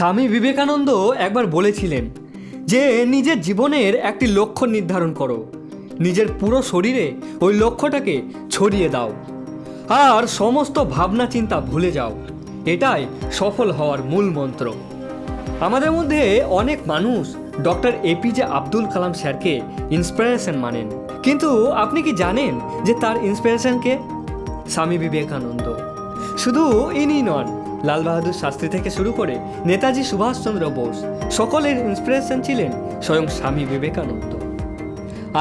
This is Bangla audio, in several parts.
স্বামী বিবেকানন্দ একবার বলেছিলেন যে নিজের জীবনের একটি লক্ষ্য নির্ধারণ করো। নিজের পুরো শরীরে ওই লক্ষ্যটাকে ছড়িয়ে দাও। আর সমস্ত ভাবনা চিন্তা ভুলে যাও। এটাই সফল হওয়ার মূল মন্ত্র। আমাদের মধ্যে অনেক মানুষ ডক্টর এপিজে আব্দুল কালাম স্যারকে ইন্সপিরেশন মানেন। কিন্তু আপনি কি জানেন যে তার ইন্সপিরেশনকে স্বামী বিবেকানন্দ। শুধু ইনি নন লাল বাহাদুর শাস্ত্রী থেকে শুরু করে নেতাজি সুভাষচন্দ্র বোস, সকলের ইন্সপিরেশন ছিলেন স্বয়ং স্বামী বিবেকানন্দ।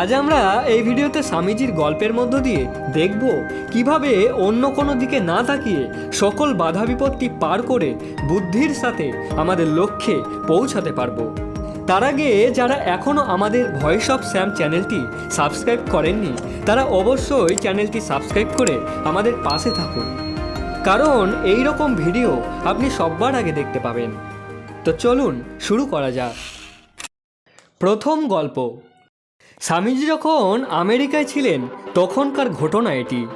আজ আমরা এই ভিডিওতে স্বামীজির গল্পের মধ্য দিয়ে দেখব কীভাবে অন্য কোনো দিকে না তাকিয়ে সকল বাধা বিপত্তি পার করে বুদ্ধির সাথে আমাদের লক্ষ্যে পৌঁছাতে পারব। তার আগে যারা এখনও আমাদের ভয়েস অফ স্যাম চ্যানেলটি সাবস্ক্রাইব করেননি, তারা অবশ্যই চ্যানেলটি সাবস্ক্রাইব করে আমাদের পাশে থাকুন। কারণ এই রকম ভিডিও আপনি সবার আগে দেখতে পাবেন। তো চলুন শুরু করা যাক। প্রথম গল্প। স্বামীজি যখন আমেরিকায় ছিলেন, তখনকার ঘটনা এটি।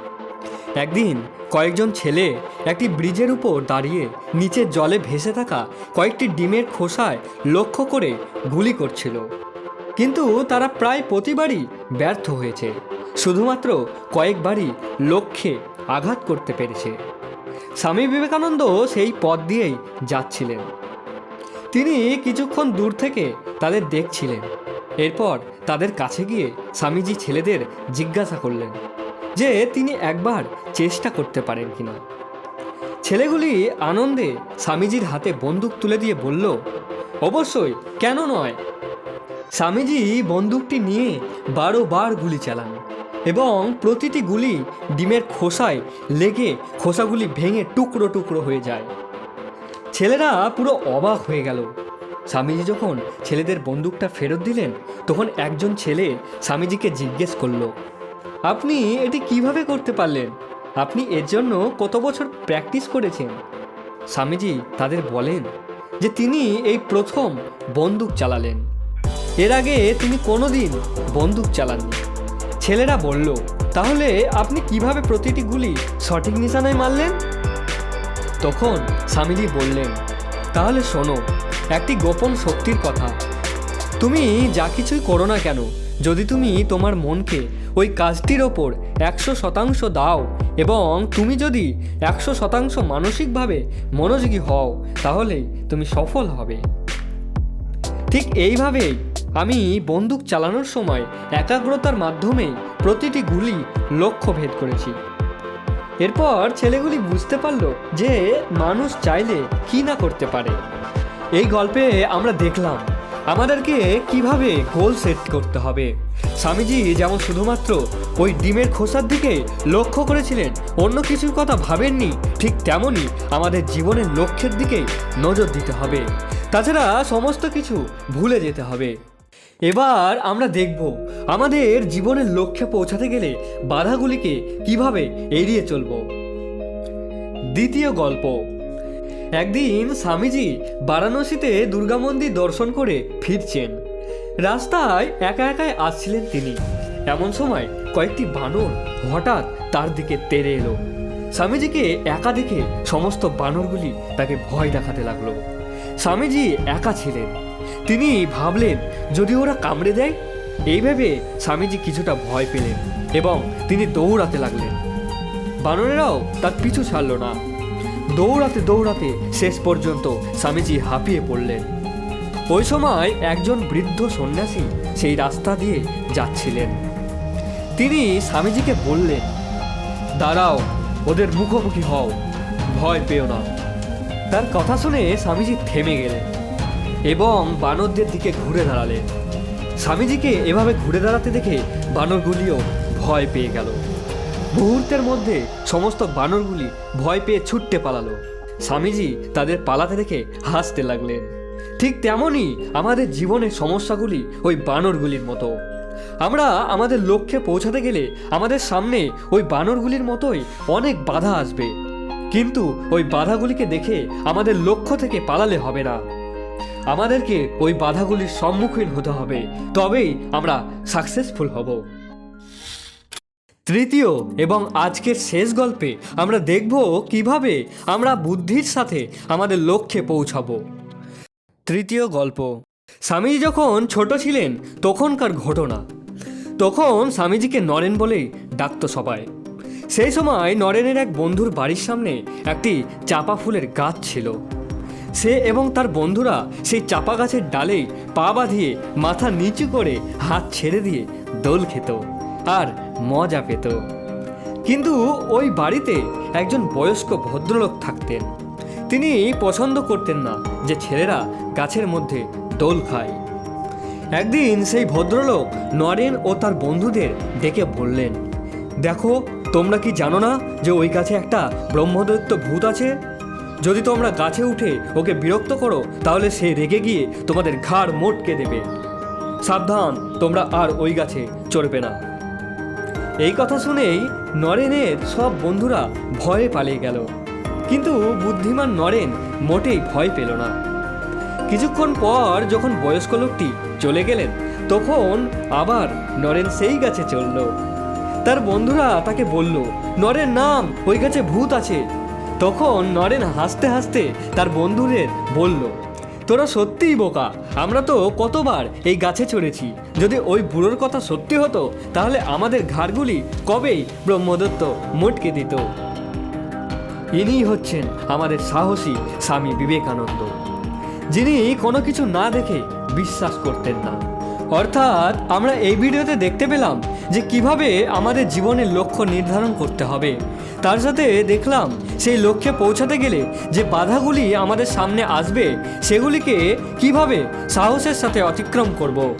একদিন কয়েকজন ছেলে একটি ব্রিজের উপর দাঁড়িয়ে নিচের জলে ভেসে থাকা কয়েকটি ডিমের খোসায় লক্ষ্য করে গুলি করছিল। কিন্তু তারা প্রায় প্রতিবারই ব্যর্থ হয়েছে। শুধুমাত্র কয়েকবারই লক্ষ্যে আঘাত করতে পেরেছে। স্বামী বিবেকানন্দ সেই পথ দিয়েই যাচ্ছিলেন। তিনি কিছুক্ষণ দূর থেকে তাদের দেখছিলেন। এরপর তাদের কাছে গিয়ে স্বামীজি ছেলেদের জিজ্ঞাসা করলেন যে তিনি একবার চেষ্টা করতে পারেন কিনা। ছেলেগুলি আনন্দে স্বামীজির হাতে বন্দুক তুলে দিয়ে বলল, অবশ্যই, কেন নয়? স্বামীজি বন্দুকটি নিয়ে বারো বার গুলি চালান। এবং প্রতিটি গুলি ডিমের খোসায় লেগে খোসাগুলি ভেঙে টুকরো টুকরো হয়ে যায়। ছেলেরা পুরো অবাক হয়ে গেল। স্বামীজি যখন ছেলেদের বন্দুকটা ফেরত দিলেন, তখন একজন ছেলে স্বামীজিকে জিজ্ঞেস করল, আপনি এটি কীভাবে করতে পারলেন? আপনি এর জন্য কত বছর প্র্যাকটিস করেছেন? স্বামীজি তাদের বলেন যে, তিনি এই প্রথম বন্দুক চালালেন। এর আগে তিনি কোনোদিন বন্দুক চালাননি। ছেলেরা বলল, তাহলে আপনি কীভাবে প্রতিটি গুলি সঠিক নিশানায় মারলেন? তখন স্বামীজি বললেন, তাহলে শোনো, একটি গোপন শক্তির কথা। তুমি যা কিছুই করো না কেন, যদি তুমি তোমার মনকে ওই কাজটির ওপর একশো শতাংশ দাও এবং তুমি যদি একশো শতাংশ মানসিকভাবে মনোযোগী হও তাহলে তুমি সফল হবে। ঠিক এইভাবেই আমি বন্দুক চালানোর সময় একাগ্রতার মাধ্যমে প্রতিটি গুলি লক্ষ্য ভেদ করেছি। এরপর ছেলেগুলি বুঝতে পারল যে মানুষ চাইলে কি না করতে পারে। এই গল্পে আমরা দেখলাম আমাদেরকে কীভাবে গোল সেট করতে হবে। স্বামীজি যেমন শুধুমাত্র ওই ডিমের খোসার দিকে লক্ষ্য করেছিলেন, অন্য কিছুর কথা ভাবেননি, ঠিক তেমনই আমাদের জীবনের লক্ষ্যের দিকে নজর দিতে হবে। তাছাড়া সমস্ত কিছু ভুলে যেতে হবে। এবার আমরা দেখব আমাদের জীবনের লক্ষ্যে পৌঁছাতে গেলে বাধাগুলিকে কীভাবে এড়িয়ে চলব। দ্বিতীয় গল্প। একদিন স্বামীজি বারাণসীতে দুর্গা মন্দির দর্শন করে ফিরছেন। রাস্তায় একা একাই আসছিলেন তিনি। এমন সময় কয়েকটি বানর হঠাৎ তার দিকে তেড়ে এলো। স্বামীজিকে একা দেখে সমস্ত বানরগুলি তাকে ভয় দেখাতে লাগল। স্বামীজি একা ছিলেন। তিনি ভাবলেন, যদি ওরা কামড়ে দেয়? এই ভেবে স্বামীজি কিছুটা ভয় পেলেন এবং তিনি দৌড়াতে লাগলেন। বানরেরাও তার পিছু ছাড়ল না। দৌড়াতে দৌড়াতে শেষ পর্যন্ত স্বামীজি হাঁপিয়ে পড়লেন। ওই সময় একজন বৃদ্ধ সন্ন্যাসী সেই রাস্তা দিয়ে যাচ্ছিলেন। তিনি স্বামীজিকে বললেন, দাঁড়াও, ওদের মুখোমুখি হও, ভয় পেও না। তার কথা শুনে স্বামীজি থেমে গেলেন এবং বানরদের দিকে ঘুরে দাঁড়ালেন। স্বামীজিকে এভাবে ঘুরে দাঁড়াতে দেখে বানরগুলিও ভয় পেয়ে গেল। মুহূর্তের মধ্যে সমস্ত বানরগুলি ভয় পেয়ে ছুটতে পালালো। স্বামীজি তাদের পালাতে দেখে হাসতে লাগলেন। ঠিক তেমনই আমাদের জীবনের সমস্যাগুলি ওই বানরগুলির মতো। আমরা আমাদের লক্ষ্যে পৌঁছাতে গেলে আমাদের সামনে ওই বানরগুলির মতোই অনেক বাধা আসবে। কিন্তু ওই বাধাগুলিকে দেখে আমাদের লক্ষ্য থেকে পালালে হবে না। আমাদেরকে ওই বাধাগুলির সম্মুখীন হতে হবে, তবেই আমরা সাকসেসফুল হব। তৃতীয় এবং আজকের শেষ গল্পে আমরা দেখব কীভাবে আমরা বুদ্ধির সাথে আমাদের লক্ষ্যে পৌঁছাবো। তৃতীয় গল্প স্বামীজি যখন ছোট ছিলেন, তখনকার ঘটনা। তখন স্বামীজিকে নরেন বলেই ডাকত সবাই। সেই সময় নরেনের এক বন্ধুর বাড়ির সামনে একটি চাপা ফুলের গাছ ছিল। সে এবং তার বন্ধুরা সেই চাপা গাছের ডালেই পা বাঁধিয়ে মাথা নিচু করে হাত ছেড়ে দিয়ে দোল খেত আর মজা পেত। কিন্তু ওই বাড়িতে একজন বয়স্ক ভদ্রলোক থাকতেন। তিনি পছন্দ করতেন না যে ছেলেরা গাছের মধ্যে দোল খায়। একদিন সেই ভদ্রলোক নরেন ও তার বন্ধুদের ডেকে বললেন, দেখো তোমরা কি জানো না যে ওই গাছে একটা ব্রহ্মদৈত্য ভূত আছে? যদি তোমরা গাছে উঠে ওকে বিরক্ত করো, তাহলে সে রেগে গিয়ে তোমাদের ঘাড় মোটকে দেবে। সাবধান, তোমরা আর ওই গাছে চড়বে না। এই কথা শুনেই নরেনের সব বন্ধুরা ভয়ে পালিয়ে গেল। কিন্তু বুদ্ধিমান নরেন মোটেই ভয় পেল না। কিছুক্ষণ পর যখন বয়স্ক লোকটি চলে গেলেন, তখন আবার নরেন সেই গাছে চলল। তার বন্ধুরা তাকে বলল, নরেন নাম ওই গাছে ভূত আছে। তখন নরেন হাসতে হাসতে তার বন্ধুদের বলল, তোরা সত্যিই বোকা, আমরা তো কতবার এই গাছে চড়েছি। যদি ওই বুড়োর কথা সত্যি হতো, তাহলে আমাদের ঘাড়গুলি কবেই ব্রহ্মদত্ত মোটকে দিত। ইনিই হচ্ছেন আমাদের সাহসী স্বামী বিবেকানন্দ, যিনি কোনো কিছু না দেখে বিশ্বাস করতেন না। অর্থাৎ আমরা এই ভিডিওতে দেখতে পেলাম যে কীভাবে আমাদের জীবনের লক্ষ্য নির্ধারণ করতে হবে। তার সাথে দেখলাম সেই লক্ষ্যে পৌঁছাতে গেলে যে বাধাগুলি আমাদের সামনে আসবে, সেগুলিকে কীভাবে সাহসের সাথে অতিক্রম করব।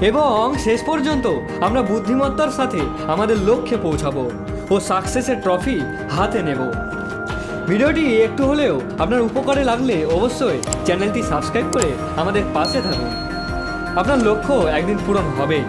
এবং শেষ পর্যন্ত আমরা বুদ্ধিমত্তার সাথে আমাদের লক্ষ্যে পৌঁছাবো ও সাকসেসের ট্রফি হাতে নেব। ভিডিওটি একটু হলেও আপনার উপকারে লাগলে অবশ্যই চ্যানেলটি সাবস্ক্রাইব করে আমাদের পাশে থাকুন। আপনার লক্ষ্য একদিন পূরণ হবে।